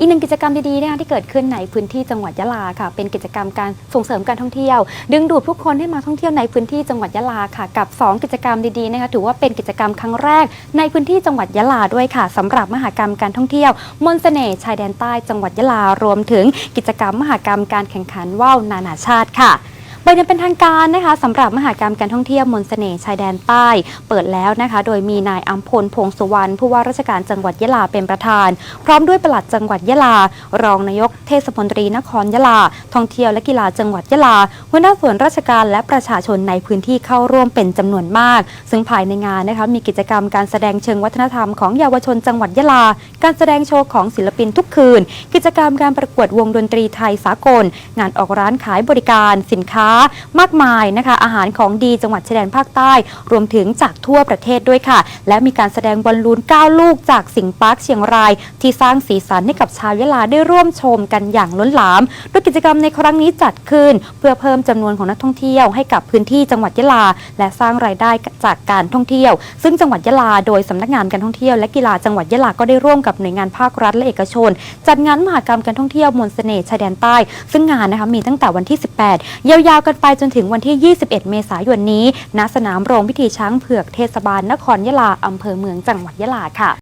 อีกหนึ่งกิจกรรมดีๆนะคะที่เกิดขึ้นในพื้นที่จังหวัดยะลาค่ะ เป็นกิจกรรมการส่งเสริมการท่องเที่ยว ดึงดูดผู้คนให้มาท่องเที่ยวในพื้นที่จังหวัดยะลาค่ะ กับ 2 กิจกรรมดีๆนะคะถือว่าเป็นกิจกรรมครั้งแรก ในพื้นที่จังหวัดยะลาด้วยค่ะสำหรับมหากรรมการท่องเที่ยวมนเสน่ห์ชายแดนใต้จังหวัดยะลารวมถึงกิจกรรมมหากรรมการแข่งขันว่าวนานาชาติค่ะ เปิดอย่างเป็นทางการนะคะสำหรับมหากรรมการท่องเที่ยวมนต์เสน่ห์ชายแดนใต้ เปิดแล้วนะคะ โดยมีนายอัมพลพงษ์สุวรรณผู้ว่าราชการจังหวัดยะลาเป็นประธาน พร้อมด้วยปลัดจังหวัดยะลา รองนายกเทศมนตรีนครยะลา ท่องเที่ยวและกีฬาจังหวัดยะลาหัวหน้าส่วนราชการและประชาชนในพื้นที่เข้าร่วมเป็นจำนวนมาก ซึ่งภายในงานนะคะมีกิจกรรมการแสดงเชิงวัฒนธรรมของเยาวชนจังหวัดยะลา การแสดงโชว์ของศิลปินทุกคืน กิจกรรมการประกวดวงดนตรีไทยสากล งานออกร้านขายบริการสินค้ามากมายนะคะ อาหารของดีจังหวัดชายแดนภาคใต้ รวมถึงจากทั่วประเทศด้วยค่ะ และมีการแสดงบอลลูน 9 ลูกจากสิงห์ปาร์คเชียงราย ที่สร้างสีสันให้กับชาวยะลาได้ร่วมชมกันอย่างล้นหลามโดยกิจกรรมในครั้งนี้จัดขึ้น เพื่อเพิ่มจำนวนของนักท่องเที่ยวให้กับพื้นที่จังหวัดยะลา และสร้างรายได้จากการท่องเที่ยว ซึ่งจังหวัดยะลาโดยสำนักงานการท่องเที่ยวและกีฬาจังหวัดยะลาก็ได้ร่วมกับหน่วยงานภาครัฐและเอกชน จัดงานมหกรรมการท่องเที่ยวมนต์เสน่ห์ชายแดนใต้ ซึ่งงานนะคะมีตั้งแต่วันที่ 18 ยาวๆกักันไปจนถึงวันที่ 21 เมษายนนี้ ณ สนามโรงพิธีช้างเผือกเทศบาลนครยะลาอำเภอเมืองจังหวัดยะลาค่ะ